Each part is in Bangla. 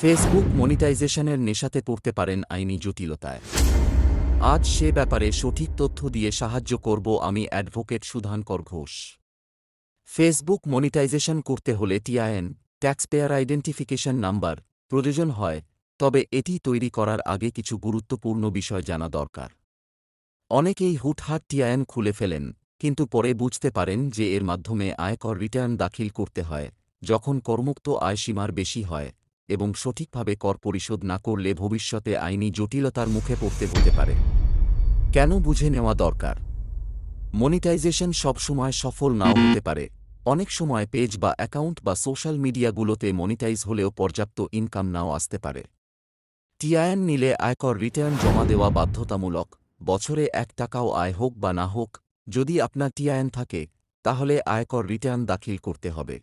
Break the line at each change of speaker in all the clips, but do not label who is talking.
ফেসবুক মনিটাইজেশনের নেশাতে পড়তে পারেন আইনি জটিলতায়। আজ সে ব্যাপারে সঠিক তথ্য দিয়ে সাহায্য করব আমি advocate Sudhankar Ghosh. Facebook monetisation করতে হলে টিআইএন, ট্যাক্সপেয়ার আইডেন্টিফিকেশন নাম্বার প্রয়োজন হয়, তবে এটি তৈরি করার আগে কিছু গুরুত্বপূর্ণ বিষয় জানা দরকার। অনেকেই হুটহাট টিআইএন খুলে ফেলেন, কিন্তু পরে বুঝতে পারেন যে এর মাধ্যমে আয়কর রিটার্ন দাখিল করতে হয়, যখন করমুক্ত আয়সীমার বেশি হয়। এবং সঠিকভাবে কর পরিশোধ না করলে ভবিষ্যতে আইনি জটিলতার মুখে পড়তে হতে পারে। কেন বুঝে নেওয়া দরকার? মনিটাইজেশন সবসময় সফল নাও হতে পারে। অনেক সময় পেজ বা অ্যাকাউন্ট বা সোশ্যাল মিডিয়াগুলোতে মনিটাইজ হলেও পর্যাপ্ত ইনকাম নাও আসতে পারে। টিআইএন নিলে আয়কর রিটার্ন জমা দেওয়া বাধ্যতামূলক, বছরে এক টাকাও আয় হোক বা না হোক, যদি আপনার টিআইএন থাকে, তাহলে আয়কর রিটার্ন দাখিল করতে হবে।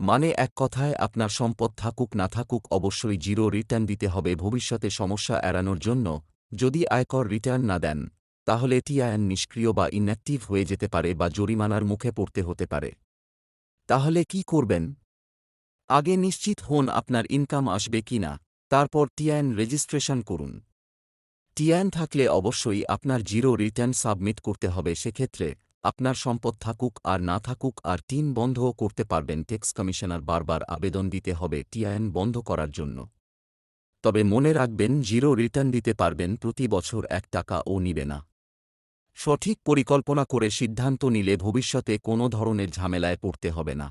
মানে এক কথায়, আপনার সম্পদ থাকুক না থাকুক, অবশ্যই জিরো রিটার্ন দিতে হবে। ভবিষ্যতে সমস্যা এড়ানোর জন্য যদি আয়কর রিটার্ন না দেন, তাহলে টিআইএন নিষ্ক্রিয় বা ইনঅ্যাক্টিভ হয়ে যেতে পারে বা জরিমানার মুখে পড়তে হতে পারে। তাহলে কি করবেন? আগে নিশ্চিত হন আপনার ইনকাম আসবে কিনা তারপর টিআইএন রেজিস্ট্রেশন করুন। টিআইএন থাকলে অবশ্যই আপনার জিরো রিটার্ন সাবমিট করতে হবে। সেক্ষেত্রে আপনার সম্পদ থাকুক আর না থাকুক আর টিন বন্ধও করতে পারবেন ট্যাক্স কমিশনার বারবার আবেদন দিতে হবে টিআইএন বন্ধ করার জন্য। তবে মনে রাখবেন, জিরো রিটার্ন দিতে পারবেন প্রতি বছর এক টাকা ও নিবে না। সঠিক পরিকল্পনা করে সিদ্ধান্ত নিলে ভবিষ্যতে কোনো ধরনের ঝামেলায় পড়তে হবে না।